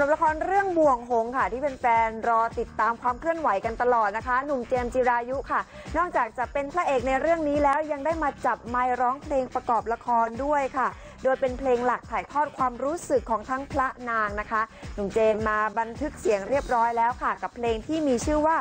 หรับละครเรื่องบ่วงหงค่ะ ที่เป็นแฟนรอติดตามความเคลื่อนไหวกันตลอดนะคะ หนุ่มเจมส์จิรายุค่ะ นอกจากจะเป็นพระเอกในเรื่องนี้แล้วยังได้มาจับไมค์ร้องเพลงประกอบละครด้วยค่ะ โดยเป็นเพลงหลักถ่ายทอดความรู้สึกของทั้งพระนางนะคะ หนุ่มเจมส์มาบันทึกเสียงเรียบร้อยแล้วค่ะ กับเพลงที่มีชื่อว่า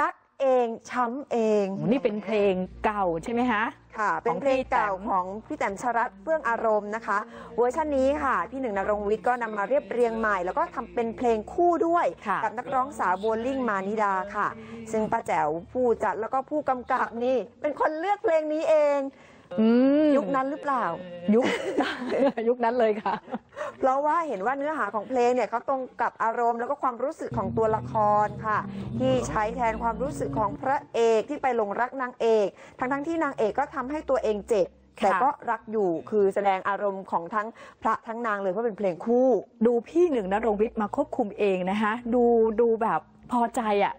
รัก เองช้ำเองนี่เป็นเพลงเก่าใช่ไหมคะค่ะ เป็นเพลงเก่าของพี่แต้มชรัตน์เฟื่องอารมณ์นะคะ เวอร์ชันนี้ค่ะ พี่หนึ่งนรงค์วิทย์ก็นำมาเรียบเรียงใหม่ แล้วก็ทำเป็นเพลงคู่ด้วยค่ะกับนักร้องสาวโบลิ่งมานิดาค่ะ ซึ่งป้าแจ๋วผู้จัดแล้วก็ผู้กำกับนี่ เป็นคนเลือกเพลงนี้เองอืมยุคนั้นหรือเปล่า ยุคยุคนั้นเลยค่ะ เพราะว่าเห็นว่าเนื้อหาของเพลงเนี่ยเขาตรงกับอารมณ์แล้วก็ความรู้สึกของตัวละครค่ะ ที่ใช้แทนความรู้สึกของพระเอกที่ไปหลงรักนางเอก ทั้งๆที่นางเอกก็ทำให้ตัวเองเจ็บแต่ก็รักอยู่คือแสดงอารมณ์ของทั้งพระทั้งนางเลยเพราะเป็นเพลงคู่ ดูพี่หนึ่งนะรงวิทย์มาควบคุมเองนะคะดูดูแบบพอใจอะ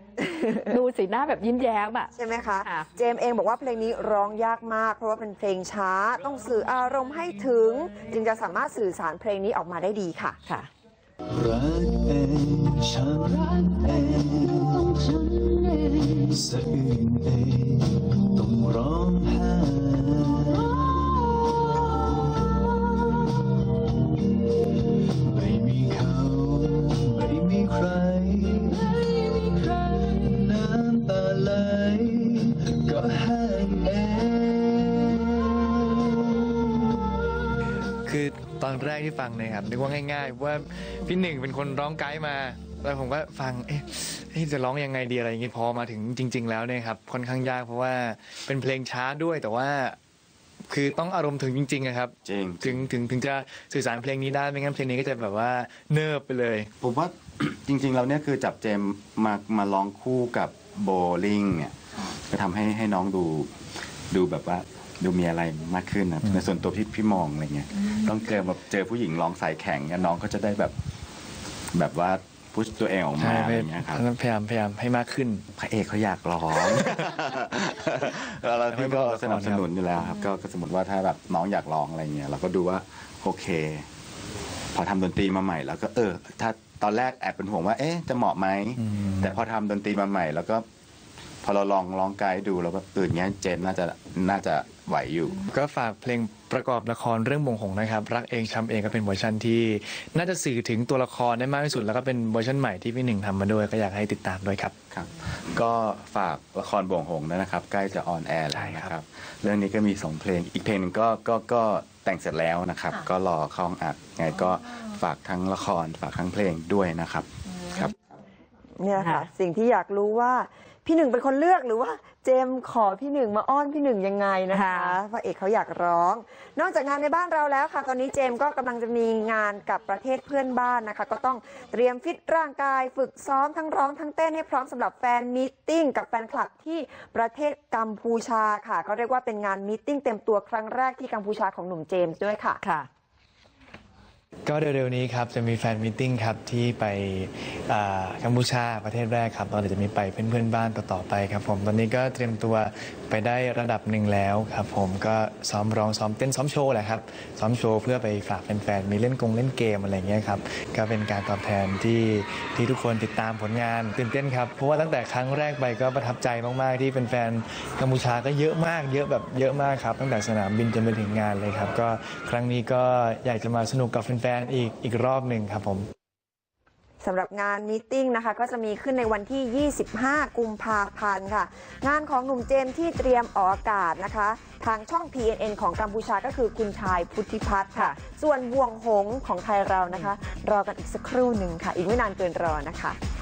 ดูสีหน้าแบบยิ้มแย้มอะ ใช่ไหมคะ ค่ะ เจมส์เองบอกว่าเพลงนี้ร้องยากมาก เพราะว่าเป็นเพลงช้าต้องสื่ออารมณ์ให้ถึง จึงจะสามารถสื่อสารเพลงนี้ออกมาได้ดีค่ะ ค่ะ รักเองฉันเองสะอื้นเองต้อง คือตอนแรกที่ฟังเนะครับนึกว่าง่าย ๆ ว่าพี่หนึ่งเป็นคนร้องไกด์มา แล้วผมก็ฟังเอ๊ะเอ๊ะจะร้องยังไงดีอะไรอย่างงี้พอมาถึงจริง ๆ แล้วเนี่ยครับค่อนข้างยากเพราะว่าเป็นเพลงช้าด้วยแต่ว่า คือต้องอารมณ์ถึงจริงๆอะครับจริง ถึงถึงถึงจะสื่อสารเพลงนี้ได้ไม่งั้นเพลงนี้ก็จะแบบว่าเนิบไปเลย ผมว่า จริงๆเราเนี่ยคือจับเจมส์มามาร้องคู่กับโบลิ่งเนี่ยก็ทำให้ให้น้องดูดูแบบว่า ดูมีอะไรมากขึ้นนะในส่วนตัวพี่พี่มองอะไรเงี้ยต้องเจอแบบเจอผู้หญิงร้องสายแข็งเนี่ยน้องก็จะได้แบบ แบบว่าพุชตัวเองออกมาใช่อะไรเงี้ยครับพยายามพยายามให้มากขึ้น พระเอกเขาอยากร้องแล้วเราพี่ก็สนับสนุนอยู่แล้วครับก็ก็สมมติว่าถ้าแบบน้องอยากร้องอะไรเงี้ยเราก็ดูว่าโอเค พอทำดนตรีมาใหม่ แล้วก็เออ ถ้าตอนแรกแอบเป็นห่วงว่า เอ๊ะจะเหมาะไหมอืมแต่พอทำดนตรีมาใหม่ แล้วก็ พอเราลองร้องไกด์ดูแล้วก็ตื่นเงี้ยเจนน่าจะน่าจะไหวอยู่ ก็ฝากเพลงประกอบละครเรื่องบงหงส์นะครับ รักเองช้ำเองก็เป็นเวอร์ชันที่ น่าจะสื่อถึงตัวละครได้มากที่สุด แล้วก็เป็นเวอร์ชันใหม่ที่พี่หนึ่งทำมาด้วยก็อยากให้ติดตามด้วยครับครับ ก็ฝากละครบ่วงหงส์ด้วยนะครับ ใกล้จะออนแอร์แล้วใช่นะคครัรับบเรื่องนี้ก็มีสองเพลงอีกเพลงหนึงก็ก็ก็แต่งเสร็จแล้วนะครับ ก็รอเข้าห้องอัดไงก็ฝากทั้งละครฝากทั้งเพลงด้วยนะครับครับ เนี่ยค่ะค่ะสิ่งที่อยากรู้ว่า พี่หนึ่งเป็นคนเลือกหรือว่าเจมส์ขอพี่หนึ่งมาอ้อนพี่หนึ่งยังไงนะคะพระเอกเขาอยากร้อง นอกจากงานในบ้านเราแล้วค่ะ ตอนนี้เจมส์ก็กำลังจะมีงานกับประเทศเพื่อนบ้านนะคะ ก็ต้องเตรียมฟิตร่างกาย ฝึกซ้อมทั้งร้องทั้งเต้นให้พร้อมสำหรับแฟนมีตติ้งกับแฟนคลับที่ประเทศกัมพูชาค่ะเขาเรียกว่าเป็นงานมีตติ้งเต็มตัวครั้งแรกที่กัมพูชาของหนุ่มเจมส์ด้วยค่ะค่ะ ก็เร็วๆนี้ครับ จะมีแฟนมิทติ้งครับ ที่ไปอ่ากัมพูชาประเทศแรกครับตอนเดี๋ยวจะมีไปเพื่อนๆบ้านต่อๆไปครับผมตอนนี้ก็เตรียมตัวไปได้ระดับหนึ่งแล้วครับผมก็ซ้อมร้องซ้อมเต้นซ้อมโชว์แหละครับ ซ้อมโชว์เพื่อไปฝากแฟนๆมีเล่นกงเล่นเกมอะไรเงี้ยครับก็เป็นการตอบแทนที่ที่ทุกคนติดตามผลงานตื่นเต้นครับเพราะว่าตั้งแต่ครั้งแรกไปก็ประทับใจมากๆ ที่แฟนๆกัมพูชาก็เยอะมากเยอะแบบเยอะมากครับตั้งแต่สนามบินจนไปถึงงานเลยครับก็ครั้งนี้ก็อยากจะมาสนุกกับแฟนๆอีกอีกรอบหนึ่งครับผมสำหรับงานมีติ้งนะคะก็จะมีขึ้นในวันที่ 25 กุมภาพันธ์ค่ะ งานของหนุ่มเจมที่เตรียมออกอากาศนะคะ ทางช่อง PNN ของกัมพูชาก็คือคุณชายพุทธิพัฒน์ค่ะ ส่วนบ่วงหงของไทยเรานะคะ รอกันอีกสักครู่หนึ่งค่ะ อีกไม่นานเกินรอนะคะ